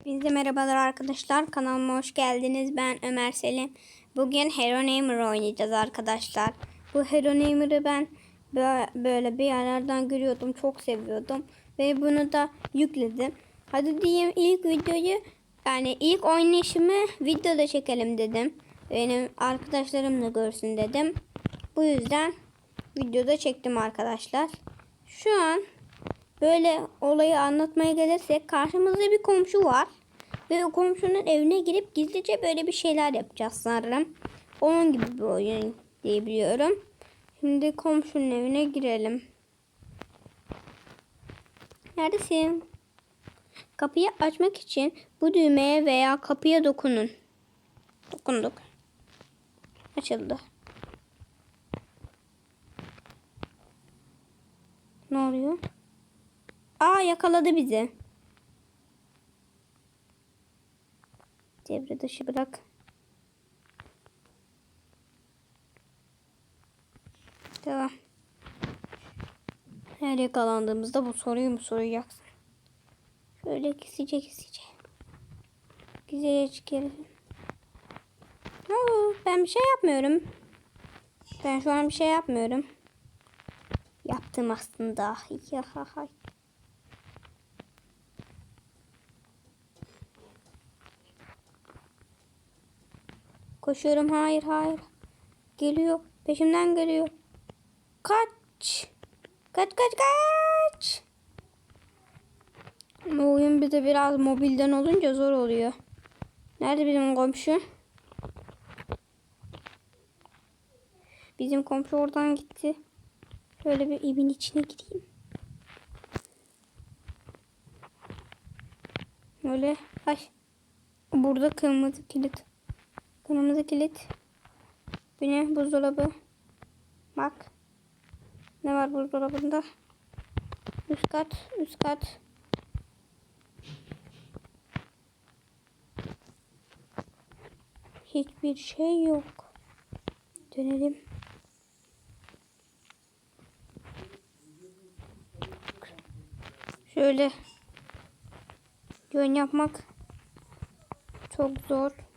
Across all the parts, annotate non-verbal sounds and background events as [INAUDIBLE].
Hepinize merhabalar arkadaşlar. Kanalıma hoş geldiniz. Ben Ömer Selim. Bugün Hero Namer oynayacağız arkadaşlar. Bu Hero Namer'ı ben bö- böyle bir yerlerden görüyordum. Çok seviyordum. Ve bunu da yükledim. Hadi diyeyim ilk videoyu yani ilk oynayışımı videoda çekelim dedim. Benim arkadaşlarım da görsün dedim. Bu yüzden videoda çektim arkadaşlar. Şu an böyle olayı anlatmaya gelirsek karşımızda bir komşu var. Ve o komşunun evine girip gizlice böyle bir şeyler yapacağız sanırım. Onun gibi bir oyun diyebiliyorum. Şimdi komşunun evine girelim. Neredesin? Kapıyı açmak için bu düğmeye veya kapıya dokunun. Dokunduk. Açıldı. Ne oluyor? Aa yakaladı bizi. Devre dışı bırak. Devam. Her yakalandığımızda bu soruyu mu soracaksın? Şöyle kesice kesice. Güzel çıkarım. Oo, ben bir şey yapmıyorum. Ben şu an bir şey yapmıyorum. Yaptım aslında. [LAUGHS] Ya ha ha. Koşuyorum. Hayır hayır. Geliyor. Peşimden geliyor. Kaç. Kaç kaç kaç. Ama oyun bir de biraz mobilden olunca zor oluyor. Nerede bizim komşu? Bizim komşu oradan gitti. Şöyle bir evin içine gireyim. Öyle. Ay. Burada kırmızı kilit. Kırmızı kilit. Bu ne? Buzdolabı. Bak. Ne var buzdolabında? Üst kat. Üst kat. Hiçbir şey yok. Dönelim. Şöyle yön yapmak çok zor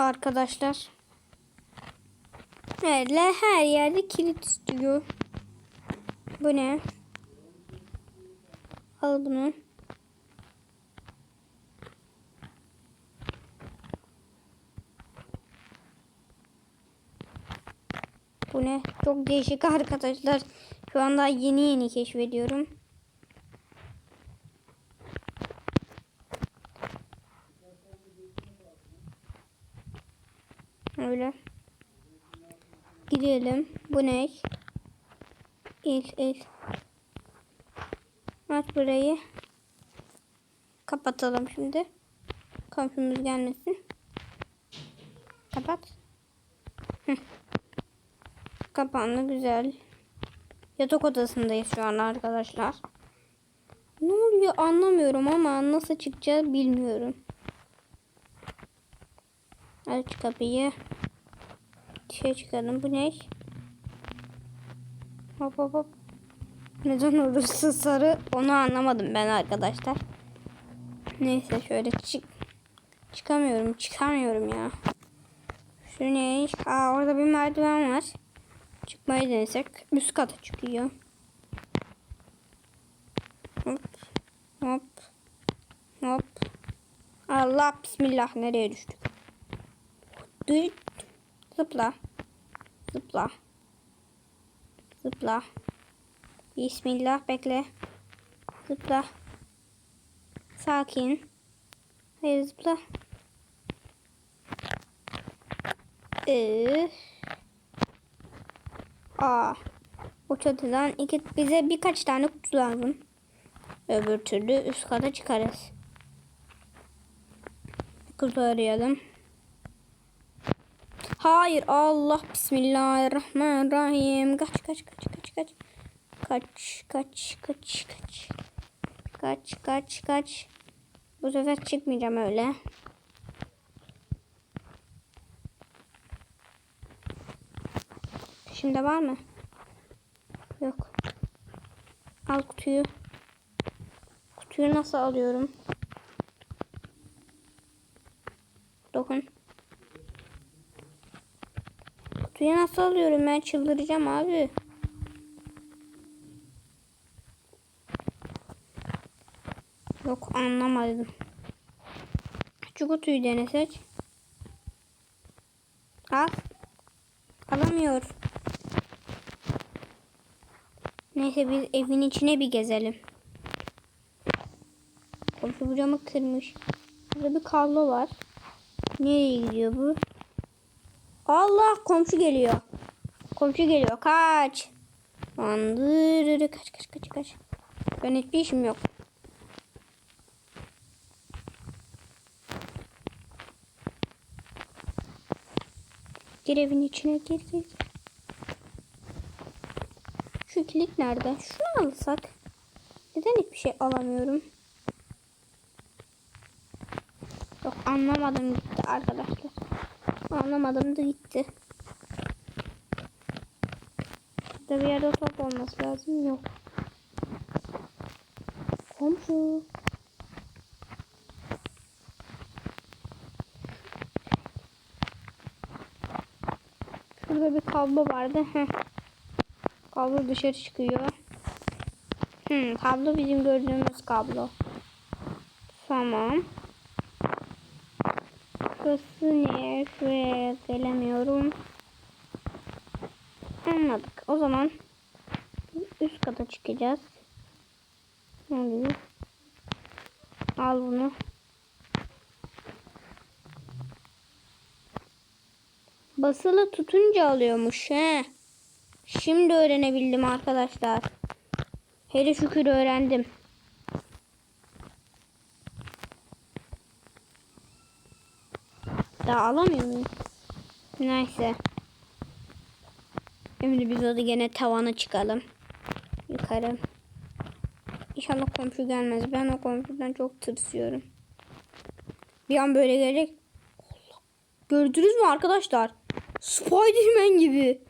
arkadaşlar. Öyle her yerde kilit istiyor. Bu ne? Al bunu. Bu ne? Çok değişik arkadaşlar. Şu anda yeni yeni keşfediyorum. Öyle. Gidelim. Bu ne? İl il. Aç burayı. Kapatalım şimdi. Komşumuz gelmesin. Kapat. Hı. Kapandı güzel. Yatak odasındayız şu an arkadaşlar. Ne oluyor anlamıyorum ama nasıl çıkacağız bilmiyorum. Aç kapıyı. Şey çıkalım. Bu ne? Hop hop hop. Neden orası sarı onu anlamadım ben arkadaşlar. Neyse şöyle çık. Çıkamıyorum. Çıkamıyorum ya. Şu ne? Aa orada bir merdiven var. Çıkmayı denesek. Üst kata çıkıyor. Hop. Hop. Hop. Allah bismillah nereye düştük? Düt. Zıpla. Zıpla. Zıpla. Bismillah bekle. Zıpla. Sakin. Hayır zıpla. Ee. Aa. O çatıdan iki, bize birkaç tane kutu lazım. Öbür türlü üst kata çıkarız. Kutu arayalım. Hayır Allah Bismillahirrahmanirrahim. Kaç kaç kaç kaç kaç. Kaç kaç kaç kaç. Kaç kaç kaç. Bu sefer çıkmayacağım öyle. Şimdi var mı? Yok. Al kutuyu. Kutuyu nasıl alıyorum? Kutuyu nasıl alıyorum ben çıldıracağım abi. Yok anlamadım. Şu kutuyu denesek. Al. Alamıyor. Neyse biz evin içine bir gezelim. Komşu camı kırmış. Burada bir kablo var. Nereye gidiyor bu? Allah komşu geliyor. Komşu geliyor. Kaç. Andır. Kaç kaç kaç kaç. Ben hiçbir işim yok. Gir evin içine gir. gir. Şu kilit nerede? Şunu alsak. Neden hiçbir şey alamıyorum? Yok anlamadım gitti arkadaşlar. Anlamadım da gitti. Burada bir yerde top olması lazım. Yok. Komşu. Şurada bir kablo vardı. Heh. Kablo dışarı çıkıyor. Hmm, kablo bizim gördüğümüz kablo. Tamam. Şurası ne? Şuraya gelemiyorum. Anladık. O zaman üst kata çıkacağız. Ne oluyor? Al bunu. Basılı tutunca alıyormuş he. Şimdi öğrenebildim arkadaşlar. Hele şükür öğrendim. Daha alamıyor muyum? Neyse. Şimdi biz orada gene tavana çıkalım. Yukarı. İnşallah komşu gelmez. Ben o komşudan çok tırsıyorum. Bir an böyle gelecek. Gördünüz mü arkadaşlar? Spiderman gibi.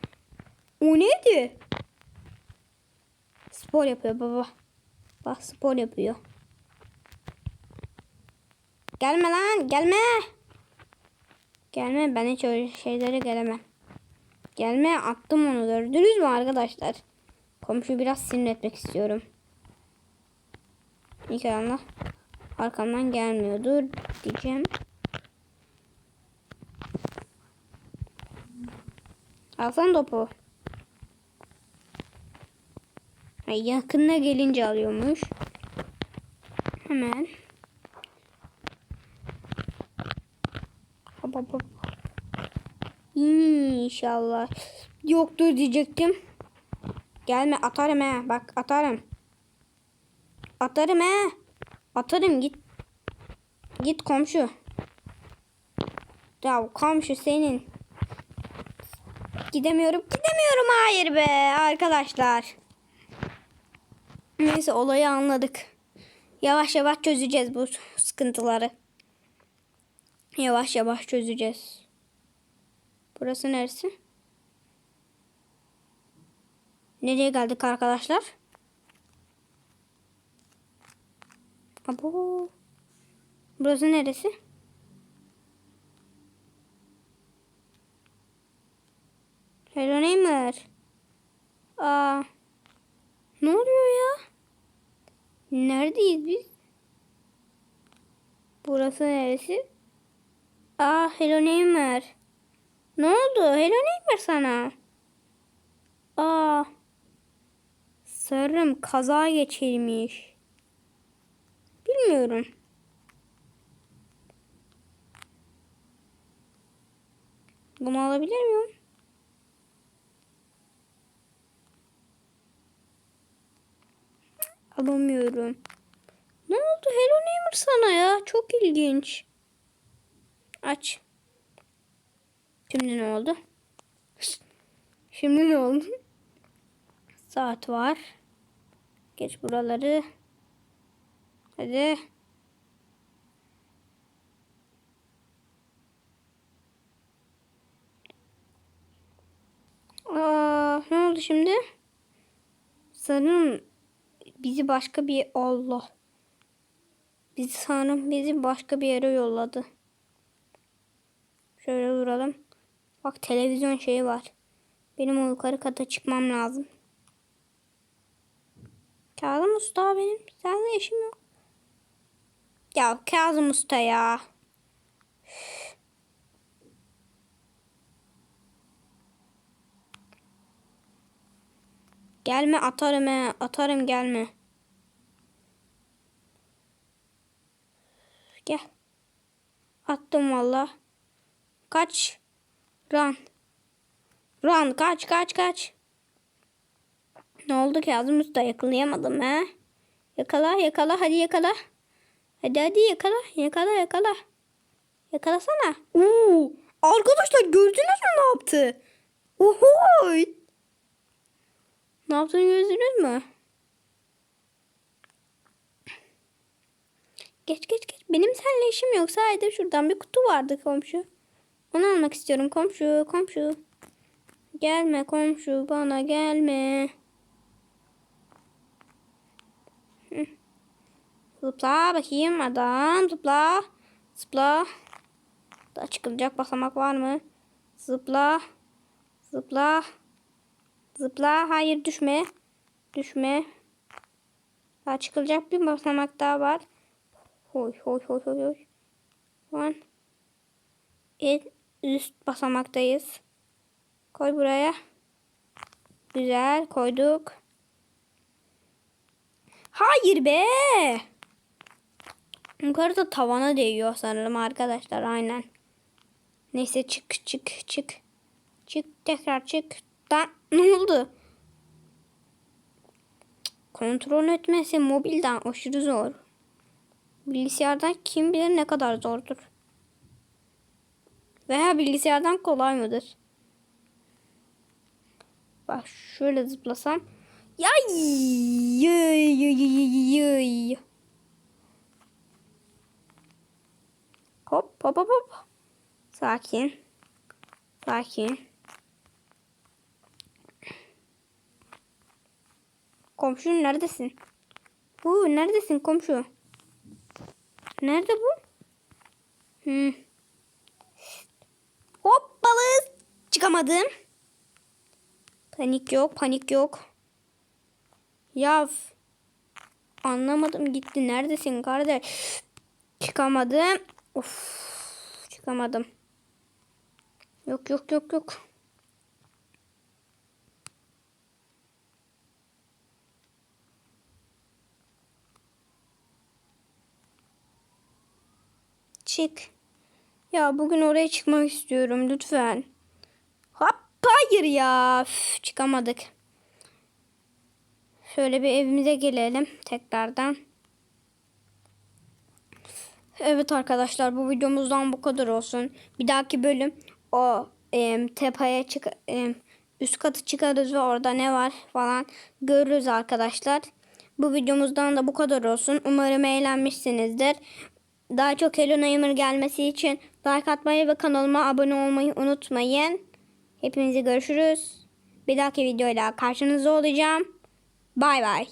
O neydi? Spor yapıyor baba. Bak spor yapıyor. Gelme lan gelme. Gelme ben hiç öyle şeylere gelemem. Gelme attım onu gördünüz mü arkadaşlar? Komşu biraz sinir etmek istiyorum. İnşallah arkamdan gelmiyordur diyeceğim. Alsan topu. Ay, yakınına gelince alıyormuş. Hemen. Hop hop hop. İnşallah. Yoktur diyecektim. Gelme atarım he. Bak atarım. Atarım he. Atarım git. Git komşu. Ya komşu senin. Gidemiyorum. Gidemiyorum. Hayır be arkadaşlar. Neyse olayı anladık. Yavaş yavaş çözeceğiz bu sıkıntıları. Yavaş yavaş çözeceğiz. Burası neresi? Nereye geldik arkadaşlar? Abo. Burası neresi? Hello Neymar. Aa. Ne oluyor ya? Neredeyiz biz? Burası neresi? Aa Hello Neymar. Ne oldu? Hello Neymar sana. Aa. Sarım kaza geçirmiş. Bilmiyorum. Bunu alabilir miyim? Alamıyorum. Ne oldu Hello Neighbor sana ya? Çok ilginç. Aç. Şimdi ne oldu? Şimdi ne oldu? Saat var. Geç buraları. Hadi. Aa, ne oldu şimdi? Sanırım bizi başka bir Allah. Bizi sanırım bizi başka bir yere yolladı. Şöyle duralım. Bak televizyon şeyi var. Benim o yukarı kata çıkmam lazım. Kazım Usta benim. Seninle işim yok. Ya Kazım Usta ya. Gelme atarım he. Atarım gelme. Gel. Attım valla. Kaç. Run. Run kaç kaç kaç. Ne oldu Kazım Usta yakalayamadım he. Yakala yakala hadi yakala. Hadi hadi yakala yakala yakala. Yakalasana. Oo, arkadaşlar gördünüz mü ne yaptı? Oho. Ne yaptığını gördünüz mü? Geç geç geç. Benim seninle işim yok. Sadece şuradan bir kutu vardı komşu. Onu almak istiyorum komşu komşu. Gelme komşu bana gelme. Zıpla bakayım adam zıpla. Zıpla. Daha çıkılacak basamak var mı? Zıpla. Zıpla. Zıpla. Hayır düşme. Düşme. Daha çıkılacak bir basamak daha var. Hoy hoy hoy hoy hoy. An en üst basamaktayız. Koy buraya. Güzel koyduk. Hayır be. Yukarıda tavana değiyor sanırım arkadaşlar aynen. Neyse çık çık çık. Çık tekrar çık. Da, ne oldu? Kontrol etmesi mobilden aşırı zor. Bilgisayardan kim bilir ne kadar zordur. Veya bilgisayardan kolay mıdır? Bak şöyle zıplasam. Yay! Hop hop hop hop. Sakin. Sakin. Komşu neredesin? Bu neredesin komşu? Nerede bu? Hmm. Hoppalı. Çıkamadım. Panik yok, panik yok. Yav. Anlamadım gitti. Neredesin kardeş? Çıkamadım. Of. Çıkamadım. Yok yok yok yok. Çık. Ya bugün oraya çıkmak istiyorum lütfen. Hop hayır ya. Üf, çıkamadık. Şöyle bir evimize gelelim tekrardan. Evet arkadaşlar bu videomuzdan bu kadar olsun. Bir dahaki bölüm o e, tepeye çık e, üst katı çıkarız ve orada ne var falan görürüz arkadaşlar. Bu videomuzdan da bu kadar olsun. Umarım eğlenmişsinizdir. Daha çok Hello Neighbor gelmesi için like atmayı ve kanalıma abone olmayı unutmayın. Hepinizi görüşürüz. Bir dahaki videoyla karşınızda olacağım. Bay bay.